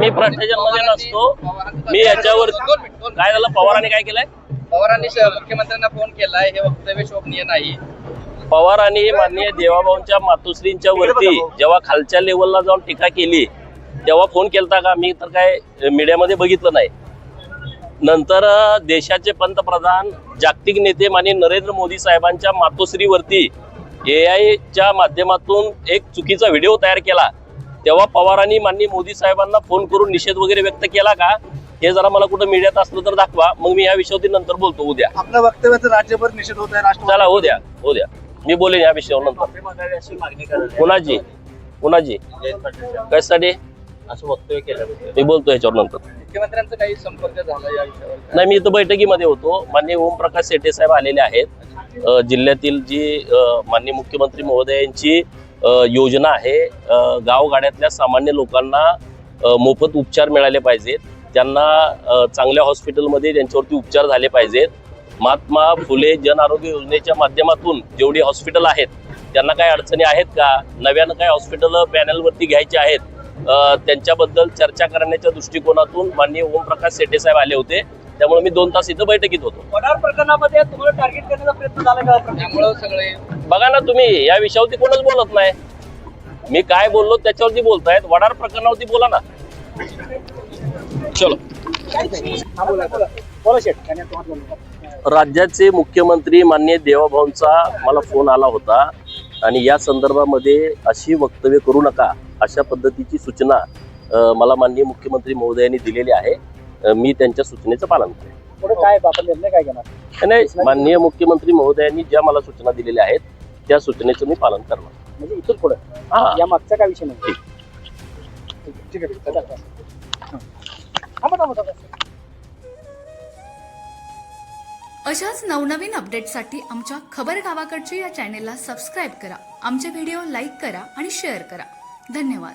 मी भ्रष्टाचारमध्ये नसतो. मी याच्यावर. काय झालं? पवारांनी काय केलंय? पवारांनी मुख्यमंत्र्यांना फोन केलाय. हे वक्तव्य शोभनीय नाही. पवारांनी माननीय देवाभाऊंच्या मातोश्रींच्या वरती जेव्हा खालच्या लेवलला जाऊन टीका केली तेव्हा फोन केलता का? मी तर काय मीडियामध्ये बघितलं नाही. नंतर देशाचे पंतप्रधान जागतिक नेते माननीय नरेंद्र मोदी साहेबांच्या मातोश्रीवरती ए आयच्या माध्यमातून एक चुकीचा व्हिडिओ तयार केला. तेव्हा पवारांनी माननीय मोदी साहेबांना फोन करून निषेध वगैरे व्यक्त केला का? हे जरा मला कुठं मीडियात असलं तर दाखवा. मग मी या विषयावरती नंतर बोलतो. उद्या आपल्या वक्तव्याचा राज्यभर निषेध होत आहे राष्ट्रवादी चला हो द्या. हो द्या. मी बोलेन या विषयावर नंतर. कुणाची? कुणाची? कशासाठी? असं वक्तव्य केलं मी बोलतो याच्यावर नंतर. मुख्यमंत्र्यांचा काही संपर्क झाला या विषयावर? नाही मी इथं बैठकीमध्ये होतो. माननीय ओमप्रकाश सेठे साहेब आलेले आहेत. अ, जिल्ह्यातील जी अ, माननीय मुख्यमंत्री महोदयांची योजना आहे. गावगाड्यातल्या सामान्य लोकांना मोफत उपचार मिळाले पाहिजेत. त्यांना चांगल्या हॉस्पिटलमध्ये त्यांच्यावरती उपचार झाले पाहिजेत. महात्मा फुले जन आरोग्य योजनेच्या माध्यमातून जेवढी हॉस्पिटल आहेत त्यांना काही अडचणी आहेत का? नव्यानं काही हॉस्पिटल पॅनलवरती घ्यायचे आहेत. त्यांच्याबद्दल चर्चा करण्याच्या दृष्टिकोनातून माननीय ओमप्रकाश सेठे साहेब आले होते. त्यामुळे मी दोन तास इथं बैठकीत होतो. वडार प्रकरणामध्ये तुम्हाला टार्गेट करण्याचा प्रयत्न झाला का? त्यामुळं सगळे बघा ना तुम्ही या विषयावरती कोणच बोलत नाही. मी काय बोललो त्याच्यावरती बोलतायत. वडार प्रकरणावरती बोला ना. चलो. राज्याचे मुख्यमंत्री माननीय देवाभाऊंचा मला फोन आला होता आणि या संदर्भामध्ये अशी वक्तव्य करू नका अशा पद्धतीची सूचना मला माननीय मुख्यमंत्री महोदयांनी दिलेली आहे. मी त्यांच्या सूचनेचं पालन करेन. पुढे काय आपण निर्णय काय घेणार? नाही माननीय मुख्यमंत्री महोदयांनी ज्या मला सूचना दिलेल्या आहेत त्या सूचनेचं मी पालन करणार. म्हणजे इथून पुढे? हा. या मागचा काय विषय नाही? ठीक. आहे ठीक आहे. हां. थांबा थांबा थांबा. अशाच नवनवीन अपडेटसाठी आमच्या खबर गावाकडच्या या चॅनेलला सबस्क्राईब करा. आमचे व्हिडिओ लाईक करा आणि शेअर करा. धन्यवाद.